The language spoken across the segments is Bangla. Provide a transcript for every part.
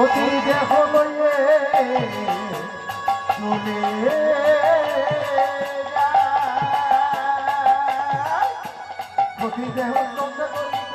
অতি দেহ লইয়ে চলে। অতি দেহ নন্দে করিতে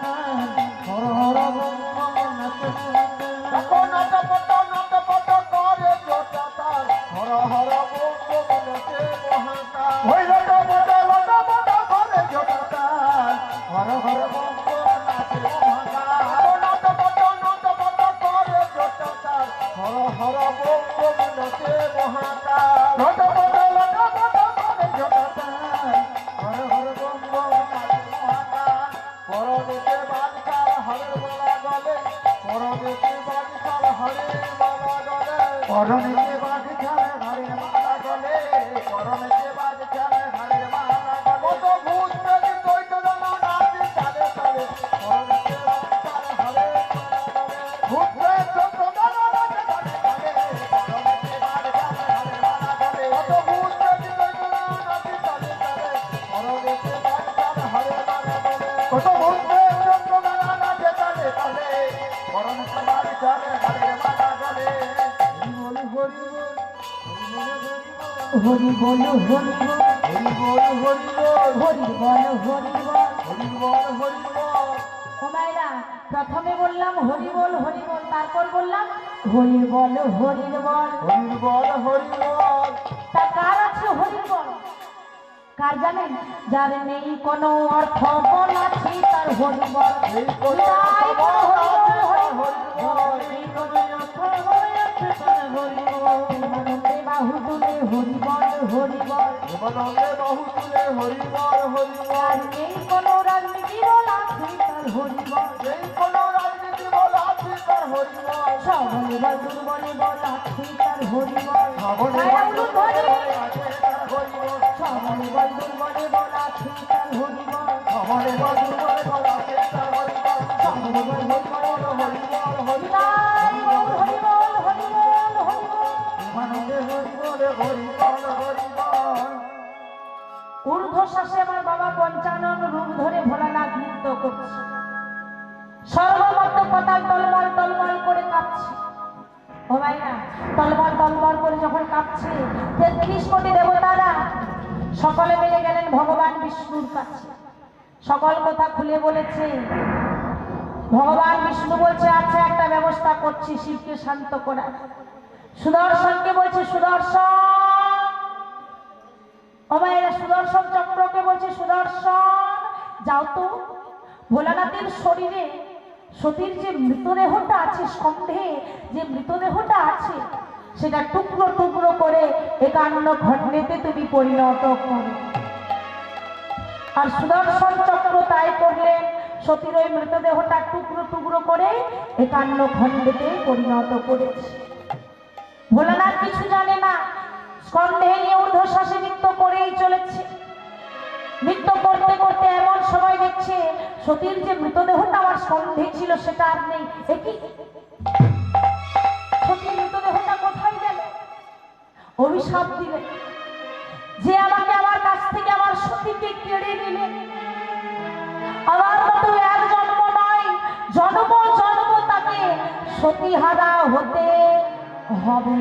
嗯 করণে কে বাজি খেলে হারের মালা গলে করণে কে বাজি খেলে হারের মালা গলে কত ভূত প্রেত দৈত জানা নাচি তালে তালে করণে কে বাজি খেলে হারের মালা গলে ভূত প্রেত দৈত জানা নাচি তালে তালে করণে কে বাজি খেলে হারের মালা গলে কত ভূত প্রেত দৈত জানা নাচি তালে তালে করণে কে বাজি খেলে হারের মালা গলে কত ভূত হরি বল হরি হরি বল হরি হরি বল হরি বল হরি বল প্রথমে বললাম হরি বল হরি বল তারপর বললাম হরি বল হরি বল হরি বল হরি তা কার আছে হরি বল কার জানেন যার নেই কোনো অর্থ বল আছে তার হরি বল হরি বল হরি বল হরিবার ভবানন্দে বাহু তুলে হরিবার হরিবার। নেই কোনো রাজনীতি বলা তুই তার হরিবার। নেই কোনো রাজনীতি বলা তুই তার হরিবার। শ্রাবণে বা দুর্বণে বলা তুই তার হরিবার। শ্রাবণে বা দুর্বণে বলা তুই তার হরিবার। শ্রাবণে বা দুর্বণে বলা তুই তার হরিবার। শ্রাবণে বা দুর্বণে বলা তুই তার হরিবার। শ্রাবণে বা ঊর্ধ্বশ্বাসে আমার বাবা পঞ্চানন রূপ ধরে ভোলানাথ নৃত্য করছে। টলমল টলমল করে ভাইরা, টলমল টলমল করে যখন কাঁপছে দেবতারা সকলে মিলে গেলেন ভগবান বিষ্ণুর কাছে। সকল কথা খুলে বলেছে, ভগবান বিষ্ণু বলছে আচ্ছা একটা ব্যবস্থা করছি শিবকে শান্ত করার। সুদর্শনকে বলছে, সুদর্শন ও মায়েরা সুদর্শন চক্রকে বলছে, সুদর্শন, যাও তো। ভোলানাথের শরীরে সতীর যে মৃতদেহটা আছে সন্ধে যে মৃতদেহটা আছে, সেটা টুকরো টুকরো করে একান্ন খণ্ডেতে তুমি পরিণত করো আর সুদর্শন চক্র তাই করলেন সতীর ওই মৃতদেহটা টুকরো টুকরো করে একান্ন খণ্ডেতে পরিণত করেছে। ভোলানাথ কিছু জানে না স্কন্ধে নিয়ে ঊর্ধ্বশ্বাসে নৃত্য করেই চলেছে। নৃত্য করতে করতে এমন সময় দেখছে, সতীর যে মৃতদেহটা আমার স্কন্ধে ছিল সেটা আর নেই। একই সতীর মৃতদেহটা কোথায় গেল? অভিশাপ দিলেন যে আমাকে আমার কাছ থেকে আমার সতীকে কেড়ে নিলেন আমার মতো এক জন্ম নয়, জন্ম জন্ম তাকে সতীহারা হতে হবে।